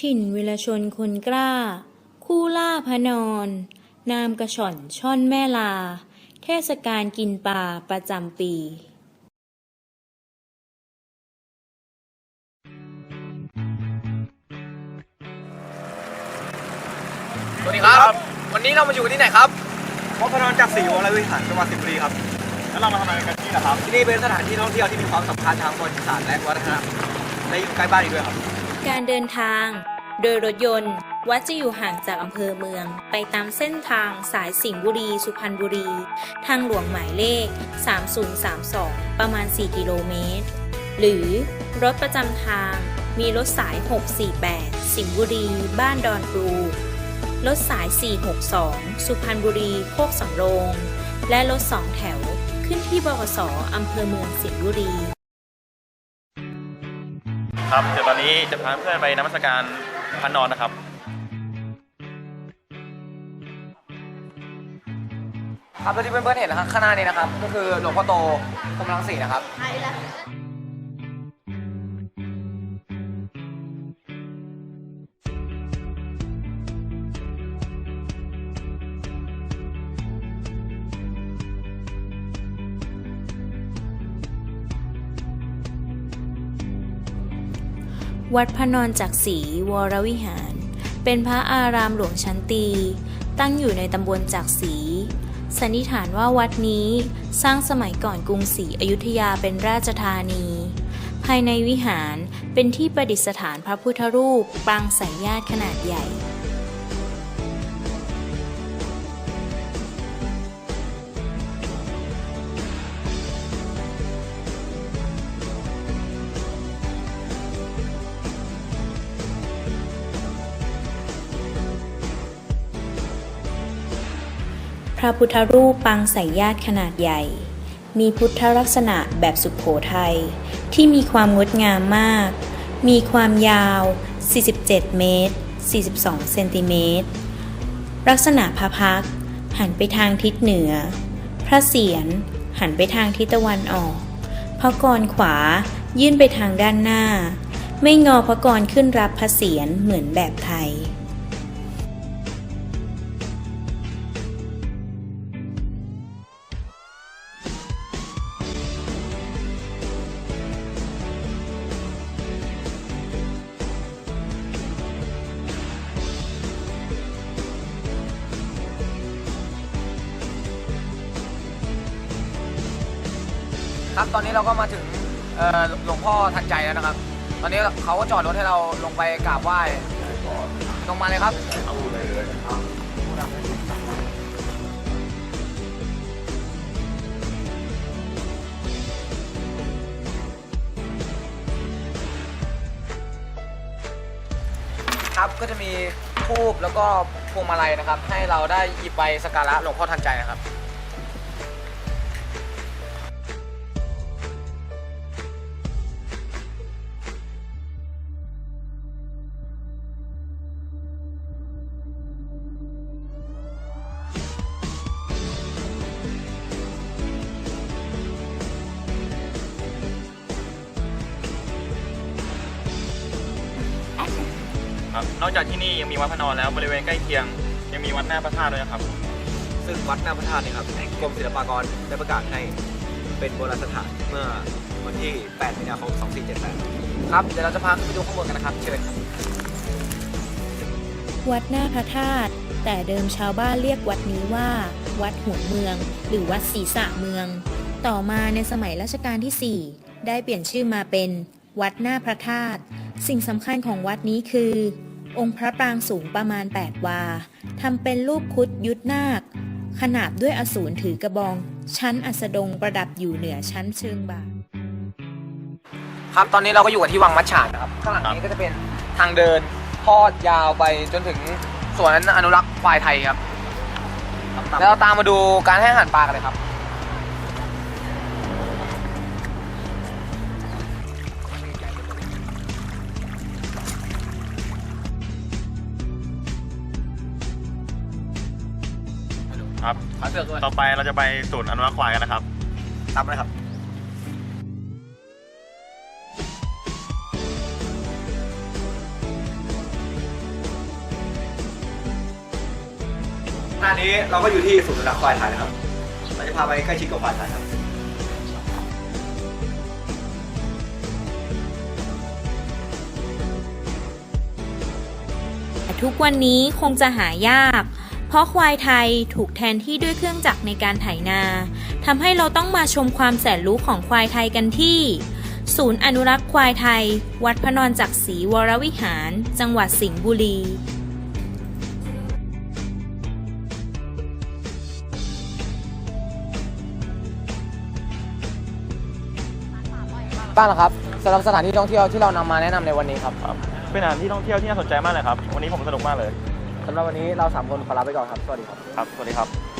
ถิ่นวิรชนคนกล้า คู่ล่าพระนอน นามกระช่อนช่อนแม่ลา เทศกาลกินปลาประจำปีสวัสดีครับ วันนี้เรามาอยู่ที่ไหนครับวัดพระนอนจากศรีวรวิหารจังหวัดสิงห์บุรีครับ แล้วเรามาทำอะไรกันที่นะครับ ที่นี่เป็นสถานที่ท่องเที่ยวที่มีความสำคัญทางประวัติศาสตร์และวัฒนธรรมและอยู่ใกล้บ้านอีกด้วยครับ การเดินทาง โดยรถยนต์ วัดจะอยู่ห่างจากอำเภอเมือง ไปตามเส้นทางสายสิงห์บุรี สุพรรณบุรี ทางหลวงหมายเลข 3032 ประมาณ 4 กิโลเมตร หรือรถประจำทางมีรถสาย 648 สิงห์บุรี บ้านดอนปลูรถสาย 462 สุพรรณบุรี โคกสำโรง และรถสองแถวขึ้นที่บขสอำเภอเมืองสิงห์บุรี ครับเดี๋ยวตอนนี้จะพาเพื่อนไปนมัสการพระนอนนะครับครับแล้วที่เพื่อนๆเห็นนะครับข้างหน้านี้นะครับ ก็คือหลวงพ่อโตพรหมรังสีนะครับวั วัดพระนอนจักรีวรวิหาร เป็นพระอารามหลวงชั้นตี ตั้งอยู่ในตำบลจักรีสันนิษฐานว่าวัดนี้สร้างสมัยก่อนกรุงศรีอยุธยาเป็นราชธานี ภายในวิหารเป็นที่ประดิษฐานพระพุทธรูปปางสายญาติขนาดใหญ่ พระพุทธรูปปางสายญาติขนาดใหญ่ มีพุทธลักษณะแบบสุขโขทัยที่มีความงดงามมาก มีความยาว 47 เมตร 42 เซนติเมตร ลักษณะพระพักหันไปทางทิศเหนือ พระเศียรหันไปทางทิศตะวันออก พระกรขวายื่นไปทางด้านหน้า ไม่งอพระกรขึ้นรับพระเศียรเหมือนแบบไทย ครับ ตอนนี้เราก็มาถึงหลวงพ่อทันใจแล้วนะครับ ตอนนี้เขาก็จอดรถให้เราลงไปกราบไหว้ลงมาเลยครับครับก็จะมีทูบแล้วก็พวงมาลัยนะครับ ให้เราได้หยิบไปสักการะหลวงพ่อทันใจนะครับ ครับนอกจากที่นี่ยังมีวัดพระนอนแล้วบริเวณใกล้เคียง ยังมีวัดหน้าพระธาตุด้วยนะครับ ซึ่งวัดหน้าพระธาตุนี่ครับกรมศิลปากรได้ประกาศให้เป็นโบราณสถานเมื่อวันที่ 8 มีนาคม 2478 ครับ เดี๋ยวเราจะพาขึ้นไปดูข้างบนกันนะครับ เชิญครับวัดหน้าพระธาตุแต่เดิมชาวบ้านเรียกวัดนี้ว่า วัดหัวเมือง หรือวัดศรีษะเมือง ต่อมาในสมัยรัชกาลที่ 4 ได้เปลี่ยนชื่อมาเป็น วัดหน้าพระธาตุ สิ่งสำคัญของวัดนี้คือ องค์พระปรางสูงประมาณ 8 วาทำเป็นรูปครุดยุทธนาค ขนาบด้วยอสูรถือกระบอง ชั้นอัสดงประดับอยู่เหนือชั้นเชิงบาทครับตอนนี้เราก็อยู่กันที่วังมัดฉาดนะครับข้างหลังนี้ก็จะเป็นทางเดินทอดยาวไปจนถึงสวนอนุรักษ์ควายไทยครับ แล้วเราตามมาดูการให้อาหารปลากันเลยครับ ครับขอเปลือกด้วยต่อไปเราจะไปศูนย์อนุรักษ์ควายกันนะครับตามเลยครับหน้านี้เราก็อยู่ที่ศูนย์อนุรักษ์ควายไทยนะครับเราจะพาไปใกล้ชิดกับควายไทยครับทุกวันนี้คงจะหายาก เพราะควายไทยถูกแทนที่ด้วยเครื่องจักรในการไถนาทำให้เราต้องมาชมความแสนรู้ของควายไทยกันที่ ศูนย์อนุรักษ์ควายไทย วัดพระนอนจักรศรีวรวิหาร จังหวัดสิงห์บุรีป้าล่ะครับสำหรับสถานที่ท่องเที่ยวที่เรานำมาแนะนำในวันนี้ครับครับ เป็นสถานที่ท่องเที่ยวที่น่าสนใจมากเลยครับ วันนี้ผมสนุกมากเลย สำหรับวันนี้เราสามคนขอลาไปก่อนครับ สวัสดีครับ ครับ สวัสดีครับ